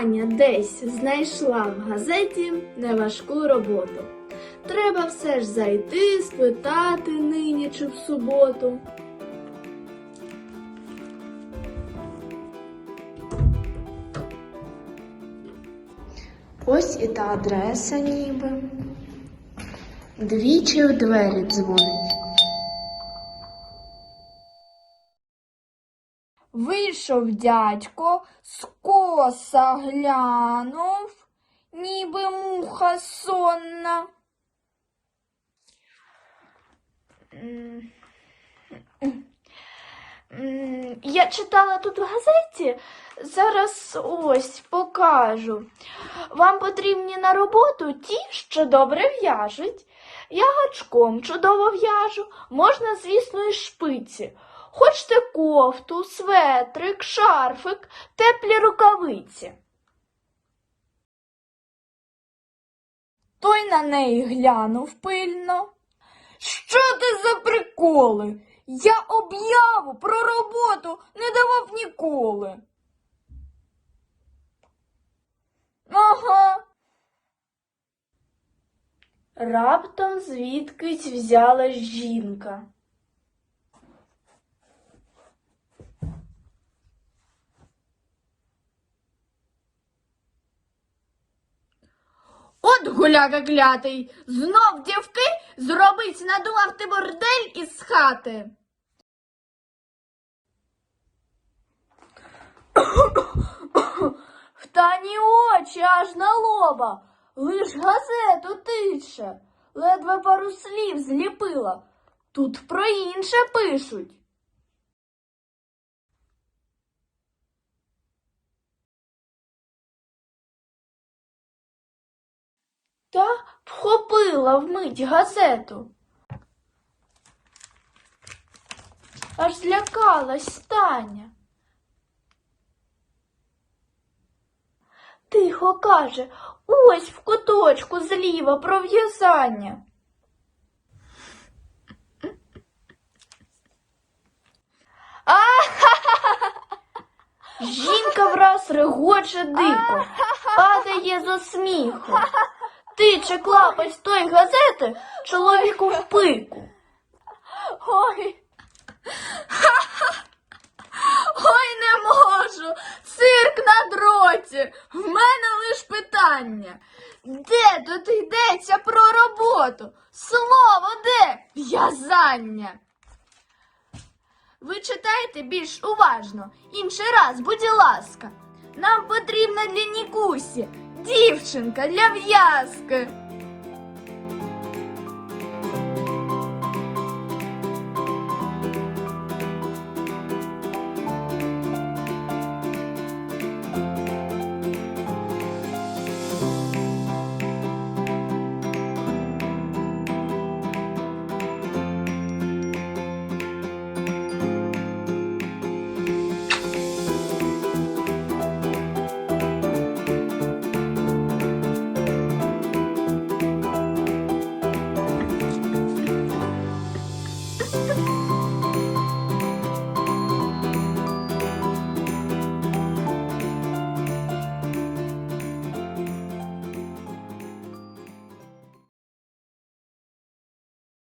Таня десь знайшла в газеті неважку роботу. Треба все ж зайти, спитати нині чи в суботу. Ось і та адреса ніби. Двічі в двері дзвонить. Вийшов дядько, скоса глянув, ніби муха сонна. Я читала тут в газеті, зараз ось покажу. Вам потрібні на роботу ті, що добре в'яжуть. Я гачком чудово в'яжу, можна, звісно, і шпиці. Хочете кофту, светрик, шарфик, теплі рукавиці. Той на неї глянув пильно. Що ти за приколи? Я об'яву про роботу не давав ніколи. Ага. Раптом звідкись взялась жінка. От гуляка клятий, знов дівки зробить надував ти бордель із хати. В тані очі аж на лоба, лиш газету тише, ледве пару слів зліпила. Тут про інше пишуть. Та вхопила вмить газету. Аж злякалась Таня. Тихо каже, ось в куточку зліва про в'язання. Жінка враз регоче дико, падає зо сміху. Тиче клапать з тої газети чоловіку в пику. Ой. Ой, не можу. Цирк на дроті. В мене лиш питання. Де тут йдеться про роботу? Слово де? В'язання. Ви читайте більш уважно. Інший раз, будь ласка. Нам потрібна для Нікусі дівчинка для в'язки.